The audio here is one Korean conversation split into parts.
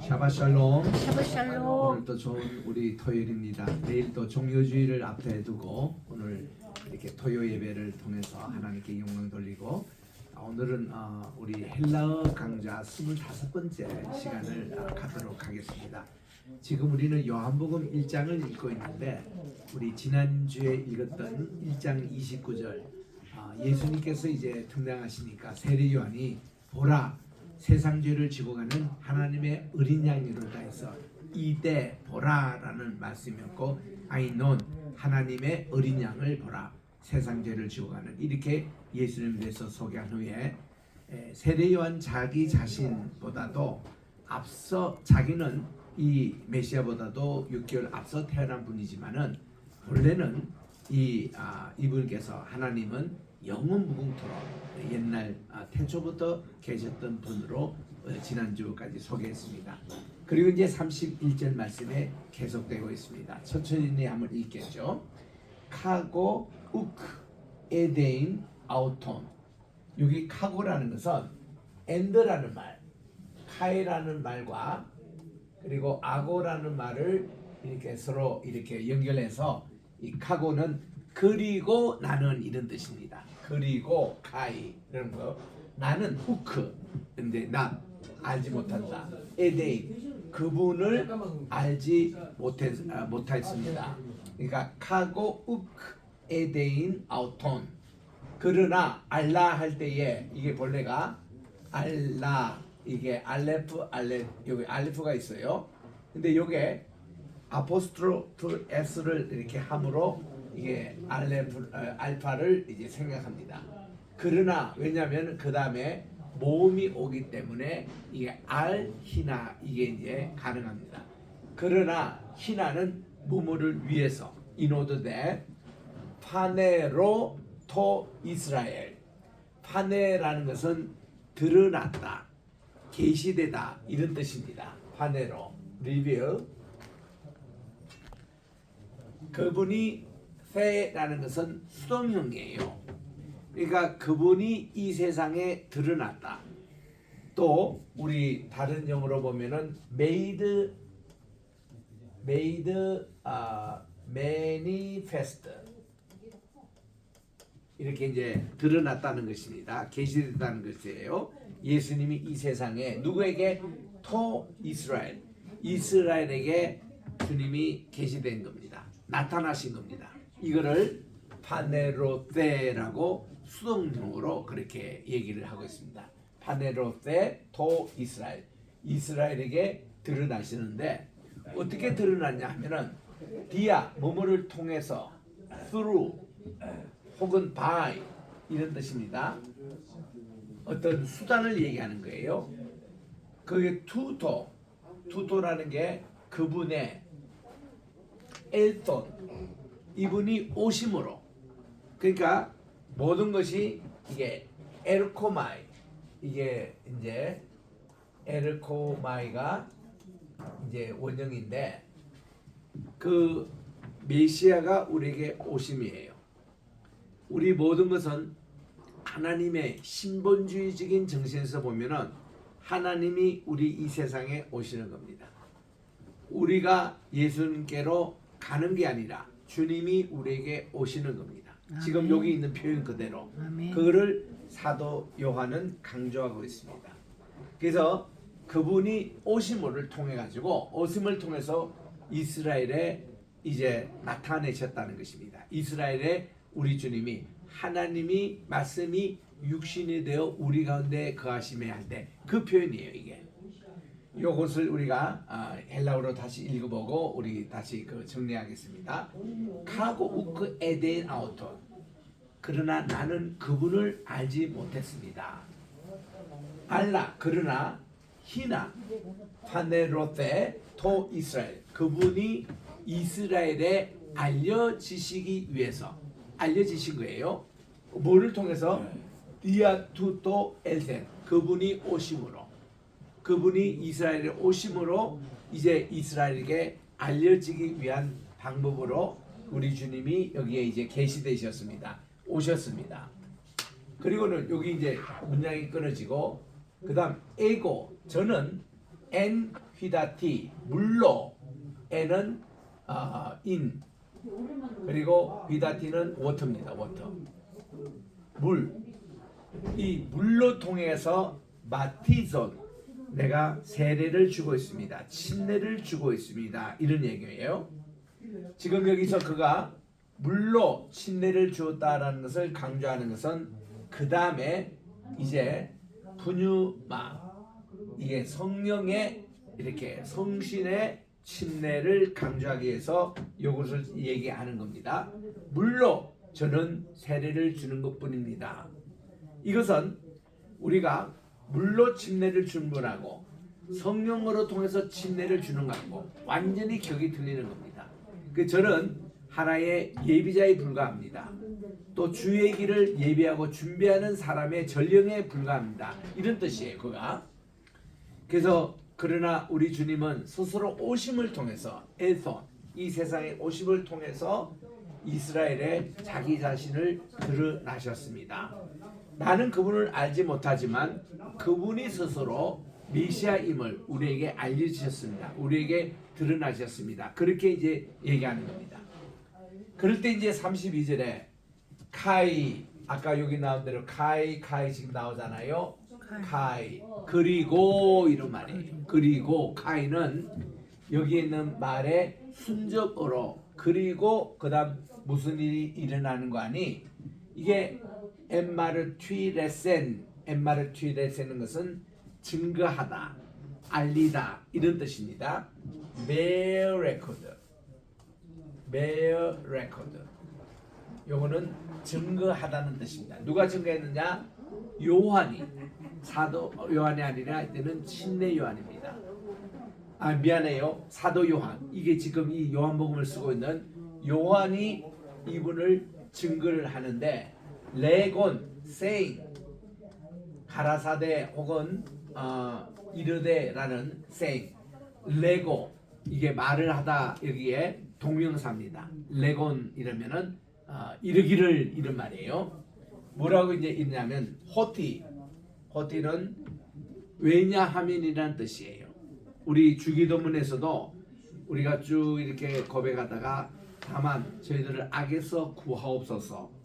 샤바 샬롬. 샤브샬롬. 오늘도 좋은 우리 토요일입니다. 내일 또 종료주의를 앞에 두고 오늘 이렇게 토요 예배를 통해서 하나님께 영광 돌리고 아, 오늘은 어, 우리 헬라어 강좌 25번째 시간을 어, 갖도록 하겠습니다. 지금 우리는 요한복음 1장을 읽고 있는데 우리 지난주에 읽었던 1장 29절 아, 예수님께서 이제 등장하시니까 세례 요한이 보라 세상 죄를 지고 가는 하나님의 어린 양이로다 해서 이때 보라라는 말씀이었고 아이논 하나님의 어린 양을 보라. 세상 죄를 지고 가는. 이렇게 예수님에 대해서 소개한 후에 에, 세례 요한 자기 자신보다도 앞서 자기는 이 메시아보다도 6개월 앞서 태어난 분이지만은 원래는 이 아, 이분께서 하나님은 영원 무궁토록 옛날 아, 태초부터 계셨던 분으로 어, 지난주까지 소개했습니다. 그리고 이제 31절 말씀에 계속되고 있습니다. 천천히 한번 읽겠죠. 카고 우크 에데인 아우톤 여기 카고라는 것은 엔드라는 말, 카이라는 말과 그리고 아고라는 말을 이렇게 서로 이렇게 연결해서 이 카고는 그리고 나는 이런 뜻입니다. 그리고 카이 이런 거 나는 후크 근데 나 알지 못한다. 에데이 그분을 알지 못했 아, 못했습니다. 그러니까 카고 우크 에데인 아우톤 그러나 알라 할 때에 이게 본래가 알라 이게 알레프 알레 여기 알레프가 있어요. 근데 요게 아포스트로프 s를 이렇게 함으로 이게 알레프 어, 알파를 이제 생각합니다. 그러나 왜냐하면 그 다음에 모음이 오기 때문에 이게 알 히나 이게 이제 가능합니다. 그러나 히나는 무무를 위해서 이노드데 파네로 토 이스라엘 파네라는 것은 드러났다 계시되다 이런 뜻입니다 파네로 리뷰 그분이 세라는 것은 수동형이에요 그러니까 그분이 이 세상에 드러났다 또 우리 다른 영어로 보면은 made made 아 manifest 이렇게 이제 드러났다는 것입니다. 계시됐다는 것이에요. 예수님이 이 세상에 누구에게 토 이스라엘 이스라엘에게 주님이 계시된 겁니다. 나타나신 겁니다. 이거를 파네로테라고 수동형으로 그렇게 얘기를 하고 있습니다. 파네로테 토 이스라엘 이스라엘에게 드러나시는데 어떻게 드러났냐 하면은 디아 뭐뭐를 통해서 through 혹은 by 이런 뜻입니다. 어떤 수단을 얘기하는 거예요. 그게 투토, 투토라는 게 그분의 엘톤, 이분이 오심으로. 그러니까 모든 것이 이게 에르코마이, 이게 이제 에르코마이가 이제 원형인데 그 메시아가 우리에게 오심이에요. 우리 모든 것은 하나님의 신본주의적인 정신에서 보면은 하나님이 우리 이 세상에 오시는 겁니다. 우리가 예수님께로 가는 게 아니라 주님이 우리에게 오시는 겁니다. 지금 아멘. 여기 있는 표현 그대로 아멘. 그거를 사도 요한은 강조하고 있습니다. 그래서 그분이 오심을 통해 가지고 오심을 통해서 이스라엘에 이제 나타내셨다는 것입니다. 이스라엘에 우리 주님이 하나님이 말씀이 육신이 되어 우리 가운데 거하심에 할 때 그 표현이에요 이게. 요것을 우리가 아, 헬라어로 다시 읽어보고 우리 다시 그 정리하겠습니다. 카고 우크 에덴 아우톤. 그러나 나는 그분을 알지 못했습니다. 알라 그러나 히나 파네로테 토 이스라엘 그분이 이스라엘에 알려지시기 위해서 알려지신 거예요. 뭐를 통해서 디아투토 엘센 그분이 오심으로 그분이 이스라엘에 오심으로 이제 이스라엘에게 알려지기 위한 방법으로 우리 주님이 여기에 이제 계시되셨습니다. 오셨습니다. 그리고는 여기 이제 문장이 끊어지고 그다음 에고 저는 N 휘다티 물로 N은 어, 인 그리고 휘다티는 워터입니다. 워터 물. 이 물로 통해서 마티존 내가 세례를 주고 있습니다. 침례를 주고 있습니다. 이런 얘기예요. 지금 여기서 그가 물로 침례를 주었다라는 것을 강조하는 것은 그 다음에 이제 분유마 이게 성령의 이렇게 성신의 침례를 강조하기 위해서 이것을 얘기하는 겁니다. 물로 저는 세례를 주는 것뿐입니다. 이것은 우리가 물로 침례를 준 분하고 성령으로 통해서 침례를 주는 것하고 완전히 격이 틀리는 겁니다. 그 저는 하나의 예비자에 불과합니다. 또 주의 길을 예비하고 준비하는 사람의 전령에 불과합니다. 이런 뜻이에요. 그가. 그래서 그러나 우리 주님은 스스로 오심을 통해서 에손 이 세상에 오심을 통해서 이스라엘에 자기 자신을 드러나셨습니다. 나는 그분을 알지 못하지만 그분이 스스로 메시아임을 우리에게 알려주셨습니다. 우리에게 드러나셨습니다. 그렇게 이제 얘기하는 겁니다. 그럴 때 이제 32절에 카이 아까 여기 나온 대로 카이 카이 지금 나오잖아요. 카이 그리고 이런 말이에요. 그리고 카이는 여기 있는 말의 순적어로 그리고 그다음 무슨 일이 일어나는 거 아니? 이게 엠마르튀레센 엠마르튀레센은 것은 증거하다, 알리다 이런 뜻입니다. bear record, bear record. 요거는 증거하다는 뜻입니다. 누가 증거했느냐? 요한이 사도 요한이 아니라 이때는 침례 요한입니다. 아 미안해요 사도 요한 이게 지금 이 요한복음을 쓰고 있는 요한이 이분을 증거를 하는데 레곤 세인 가라사대 혹은 어, 이르데라는 세인 레고 이게 말을 하다 여기에 동명사입니다. 레곤 이러면은 어, 이르기를 이런 말이에요. 뭐라고 이제 있냐면 호티 호티는 왜냐하면이라는 뜻이에요. 우리 주기도문에서도 우리가 쭉 이렇게 고백하다가 다만 저희들을 악에서 구하옵소서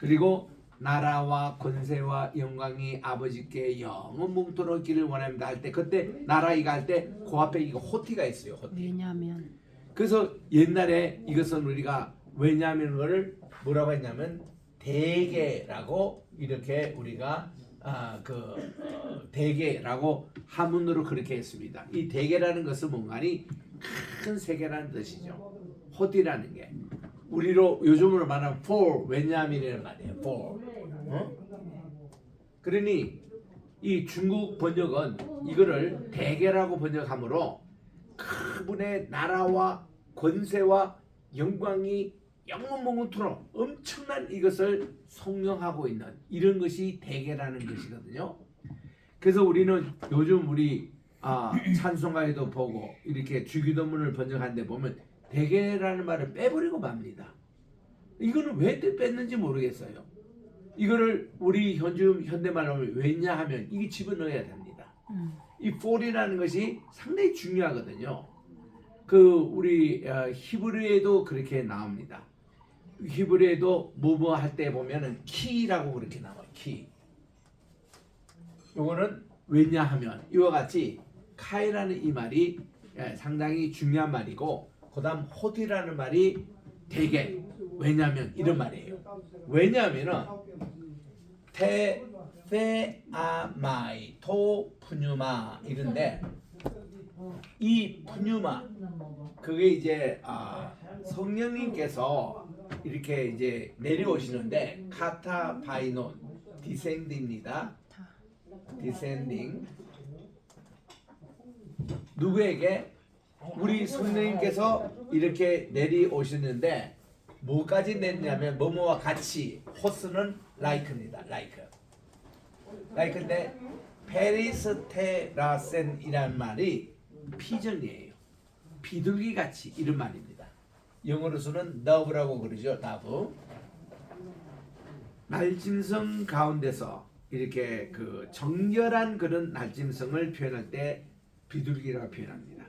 그리고 나라와 권세와 영광이 아버지께 영원 뭉토록 있기를 원합니다 할 때 그때 나라 이거 할 때 그 앞에 이거 호티가 있어요 호티 왜냐면 그래서 옛날에 이것은 우리가 왜냐하면 을 뭐라고 했냐면 대개라고 이렇게 우리가 아, 그 어, 대개라고 한문으로 그렇게 했습니다. 이 대개라는 것은 뭔가니 큰 세계라는 뜻이죠. 호디라는 게 우리로 요즘으로 말하면 for 왜냐하면이라는 말이에요. for 어? 그러니 이 중국 번역은 이거를 대개라고 번역하므로 그분의 나라와 권세와 영광이 영원몽원토록 엄청난 이것을 성령하고 있는 이런 것이 대개라는 것이거든요. 그래서 우리는 요즘 우리 아, 찬송가에도 보고 이렇게 주기도문을 번역하는데 보면 대개라는 말을 빼버리고 맙니다. 이거는 왜 뺐는지 모르겠어요. 이거를 우리 현주 현대말로 하면 왜냐 하면 이게 집어넣어야 됩니다. 음. 이 for이라는 것이 상당히 중요하거든요. 그 우리 어, 히브리에도 그렇게 나옵니다. 히브리에도 뭐뭐 할 때 보면은 키라고 그렇게 나와요. 키. 요거는 왜냐 하면 이와 같이 카이라는 이 말이 예, 상당히 중요한 말이고 그다음 호디라는 말이 되게 왜냐하면 이런 말이에요. 왜냐하면은 테 페아마이 토 푸뉴마 이런데 이 푸뉴마 그게 이제 아, 성령님께서 이렇게 이제 내려오시는데 카타 바이논 디센딩입니다. 디센딩 누구에게 우리 성령님께서 이렇게 내려오시는데 뭐까지 냈냐면 뭐뭐와 같이 호스는 라이크입니다. 라이크. 라이크인데 페리스테라센이라는 말이 피전이에요. 비둘기 같이 이런 말입니다. 영어로서는 너브라고 그러죠. 너브. 날짐승 가운데서 이렇게 그 정결한 그런 날짐승을 표현할 때 비둘기라 표현합니다.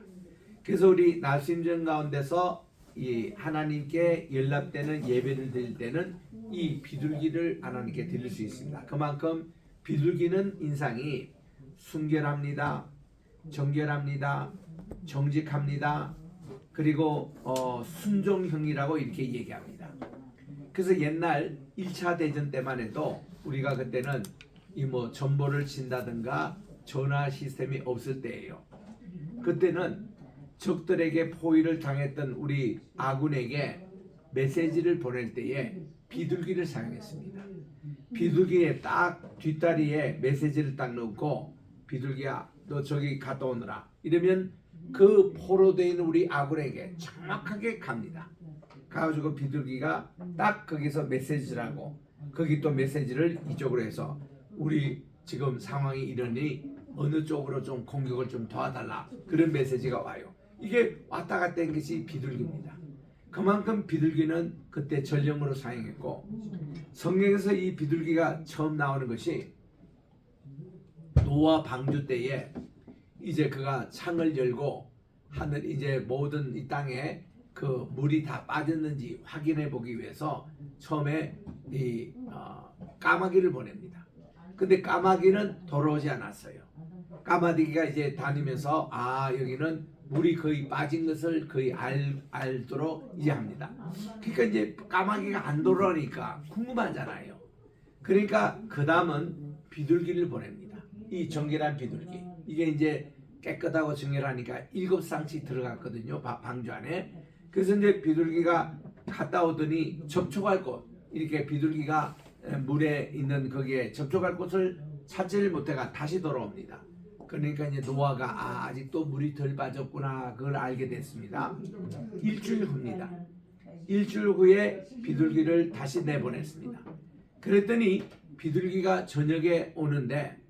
그래서 우리 날심전 가운데서 이 하나님께 연락되는 예배를 드릴 때는 이 비둘기를 하나님께 드릴 수 있습니다. 그만큼 비둘기는 인상이 순결합니다. 정결합니다. 정직합니다. 그리고 어, 순종형이라고 이렇게 얘기합니다. 그래서 옛날 1차 대전 때만 해도 우리가 그때는 이 뭐 전보를 친다든가 전화 시스템이 없을 때예요. 그때는 적들에게 포위를 당했던 우리 아군에게 메시지를 보낼 때에 비둘기를 사용했습니다. 비둘기에 딱 뒷다리에 메시지를 딱 넣고 비둘기야 너 저기 갔다 오너라 이러면 그 포로되어 있는 우리 아군에게 정확하게 갑니다. 가가지고 비둘기가 딱 거기서 메시지를 하고 거기 또 메시지를 이쪽으로 해서 우리 지금 상황이 이러니 어느 쪽으로 좀 공격을 좀 도와달라 그런 메시지가 와요. 이게 왔다 갔다 한 것이 비둘기입니다. 그만큼 비둘기는 그때 전령으로 사용했고 성경에서 이 비둘기가 처음 나오는 것이 노아 방주 때에 이제 그가 창을 열고 하늘 이제 모든 이 땅에 그 물이 다 빠졌는지 확인해 보기 위해서 처음에 이 어, 까마귀를 보냅니다. 근데 까마귀는 돌아오지 않았어요. 까마귀가 이제 다니면서 아 여기는 물이 거의 빠진 것을 거의 알, 알도록 이제 합니다. 그러니까 이제 까마귀가 안 돌아오니까 궁금하잖아요. 그러니까 그 다음은 비둘기를 보냅니다. 이 정결한 비둘기. 이게 이제 깨끗하고 정결하니까 일곱 쌍씩 들어갔거든요. 바- 방주 안에. 그래서 이제 비둘기가 갔다 오더니 접촉할 곳 이렇게 비둘기가 에, 물에 있는 거기에 접촉할 곳을 찾지를 못해가 다시 돌아옵니다. 그러니까 이제 노아가 아, 아직도 물이 덜 빠졌구나 그걸 알게 됐습니다. 일주일 후입니다. 일주일 후에 비둘기를 다시 내보냈습니다. 그랬더니 비둘기가 저녁에 오는데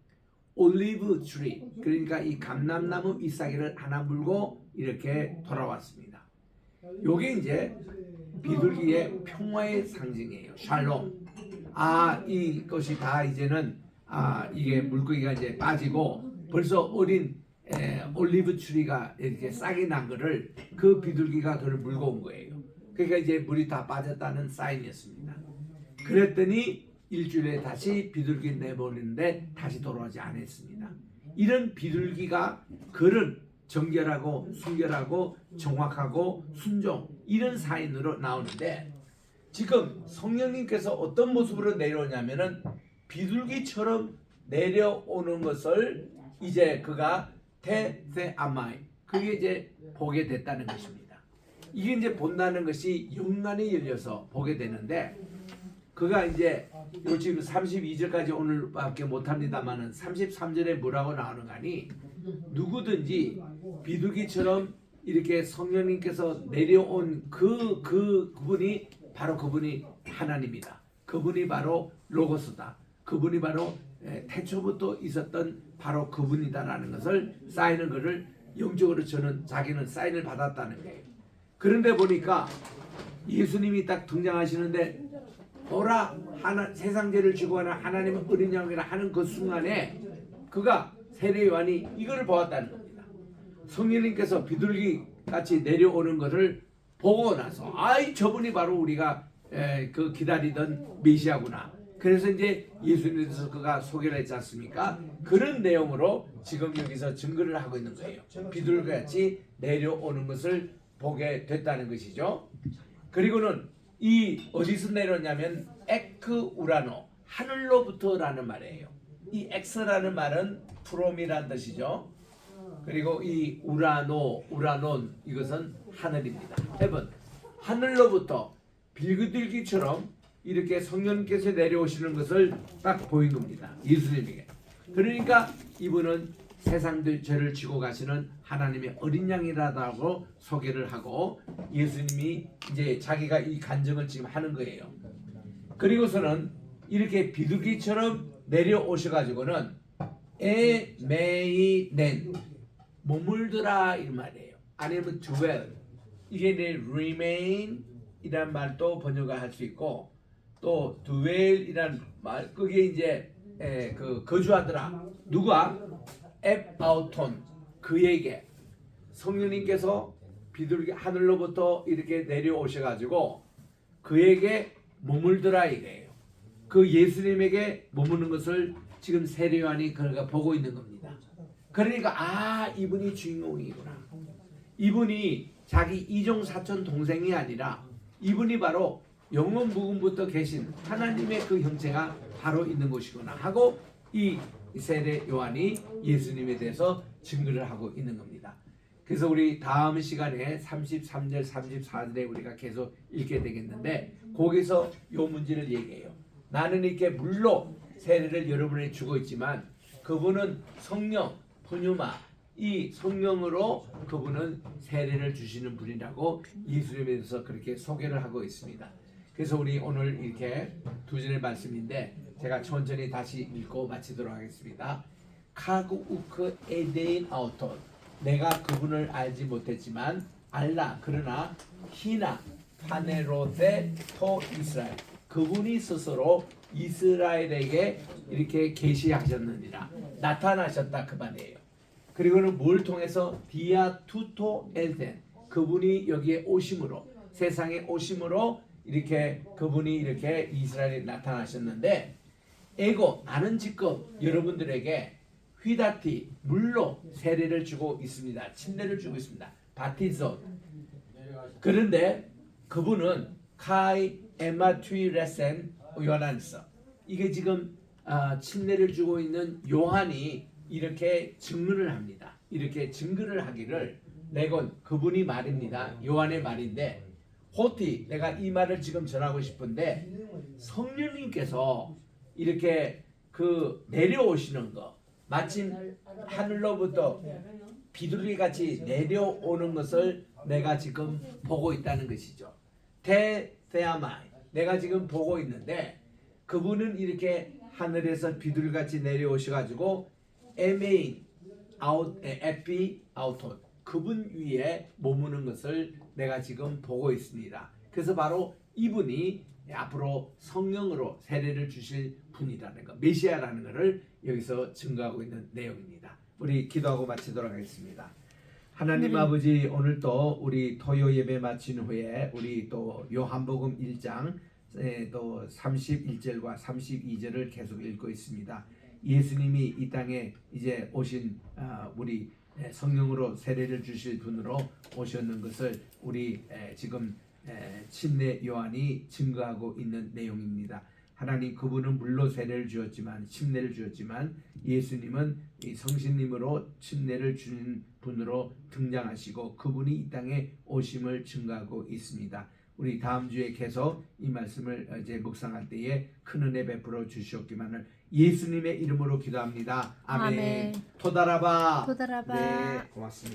올리브 트리 그러니까 이 감람나무 잎사귀를 하나 물고 이렇게 돌아왔습니다. 요게 이제 비둘기의 평화의 상징이에요. 샬롬. 아 이것이 다 이제는 아 이게 물고기가 이제 빠지고 벌써 어린 에, 올리브 추리가 이렇게 싹이 난 거를 그 비둘기가 그걸 물고 온 거예요. 그러니까 이제 물이 다 빠졌다는 사인이었습니다. 그랬더니 일주일에 다시 비둘기 내보내는데 다시 돌아오지 않았습니다. 이런 비둘기가 그런 정결하고 순결하고 정확하고 순종 이런 사인으로 나오는데 지금 성령님께서 어떤 모습으로 내려오냐면은 비둘기처럼 내려오는 것을 이제 그가 테세아마이 그게 이제 보게 됐다는 것입니다. 이게 이제 본다는 것이 영안이 열려서 보게 되는데 그가 이제 요 지금 32절까지 오늘밖에 못합니다만은 33절에 뭐라고 나오는 가니 누구든지 비둘기처럼 이렇게 성령님께서 내려온 그, 그 그분이 바로 그분이 하나님이다. 그분이 바로 로고스다. 그분이 바로 에, 태초부터 있었던 바로 그분이다라는 것을 사인을 그를 영적으로 저는 자기는 사인을 받았다는 거예요. 그런데 보니까 예수님이 딱 등장하시는데 보라 하나 세상 죄를 지고 하는 하나님의 어린 양이라 하는 그 순간에 그가 세례 요한이 이거를 보았다는 겁니다. 성령님께서 비둘기 같이 내려오는 것을 보고 나서 아이 저분이 바로 우리가 에, 그 기다리던 메시아구나. 그래서 이제 예수님에 대해서 그가 소개를 했지 않습니까? 그런 내용으로 지금 여기서 증거를 하고 있는 거예요. 비둘기 같이 내려오는 것을 보게 됐다는 것이죠. 그리고는 이 어디서 내려오냐면 에크 우라노 하늘로부터라는 말이에요. 이 엑스라는 말은 프롬이란 뜻이죠. 그리고 이 우라노 우라논 이것은 하늘입니다. 헤븐 하늘로부터 빌그들기처럼 이렇게 성령께서 내려오시는 것을 딱 보인 겁니다. 예수님에게. 그러니까 이분은 세상들 죄를 지고 가시는 하나님의 어린 양이라고 소개를 하고 예수님이 이제 자기가 이 간증을 지금 하는 거예요. 그리고서는 이렇게 비둘기처럼 내려오셔 가지고는 에메이넨 머물더라 이 말이에요. 아니면 dwell 이게 이제 remain 이란 말도 번역할 수 있고 또 이란 말 그게 이제 에, 그 거주하더라 누가 에바우톤 그에게 성령님께서 비둘기 하늘로부터 이렇게 내려오셔가지고 그에게 머물더라 이래요. 그 예수님에게 머무는 것을 지금 세례요한이 그가 보고 있는 겁니다. 그러니까 아 이분이 주인공이구나. 이분이 자기 이종 사촌 동생이 아니라 이분이 바로 영원 무궁부터 계신 하나님의 그 형체가 바로 있는 것이구나 하고 이 세례 요한이 예수님에 대해서 증거를 하고 있는 겁니다. 그래서 우리 다음 시간에 33절 34절에 우리가 계속 읽게 되겠는데 거기서 요 문제를 얘기해요. 나는 이렇게 물로 세례를 여러분에게 주고 있지만 그분은 성령 푸뉴마 이 성령으로 그분은 세례를 주시는 분이라고 예수님에 대해서 그렇게 소개를 하고 있습니다. 그래서 우리 오늘 이렇게 두 절의 말씀인데 제가 천천히 다시 읽고 마치도록 하겠습니다. 카구 우크 에데인 아우톤. 내가 그분을 알지 못했지만 알라 그러나 히나 파네로데 토 이스라엘. 그분이 스스로 이스라엘에게 이렇게 계시하셨느니라. 나타나셨다 그 말이에요. 그리고는 뭘 통해서? 디아 투토 엘덴. 그분이 여기에 오심으로 세상에 오심으로 이렇게 그분이 이렇게 이스라엘에 나타나셨는데 에고 나는 지금 여러분들에게 휘다티 물로 세례를 주고 있습니다. 침례를 주고 있습니다. 바티zo 그런데 그분은 카이 에마투이 레센 요한서 이게 지금 아, 침례를 주고 있는 요한이 이렇게 증언을 합니다. 이렇게 증거를 하기를 내건 그분이 말입니다. 요한의 말인데 호티 내가 이 말을 지금 전하고 싶은데 성령님께서 이렇게 그 내려오시는 거 마침 하늘로부터 비둘기 같이 내려오는 것을 내가 지금 보고 있다는 것이죠. 테테아마이 내가 지금 보고 있는데 그분은 이렇게 하늘에서 비둘기 같이 내려오셔 가지고 에메인 아웃 에, 에피 아우톤 그분 위에 머무는 것을 내가 지금 보고 있습니다. 그래서 바로 이분이 앞으로 성령으로 세례를 주실 분이라는 것, 메시아라는 것을 여기서 증거하고 있는 내용입니다. 우리 기도하고 마치도록 하겠습니다. 하나님 아버지 오늘 또 우리 토요 예배 마친 후에 우리 또 요한복음 1장 에, 또 31절과 32절을 계속 읽고 있습니다. 예수님이 이 땅에 이제 오신 아, 우리 에, 성령으로 세례를 주실 분으로 오셨는 것을 우리 에, 지금 에, 침례 요한이 증거하고 있는 내용입니다. 하나님 그분은 물로 세례를 주었지만 침례를 주었지만 예수님은 이 성신님으로 침례를 주는 분으로 등장하시고 그분이 이 땅에 오심을 증거하고 있습니다. 우리 다음 주에 계속 이 말씀을 이제 묵상할 때에 큰 은혜 베풀어 주시옵기만을 예수님의 이름으로 기도합니다. 아멘. 아멘. 토다라바. 토다라바. 네, 고맙습니다.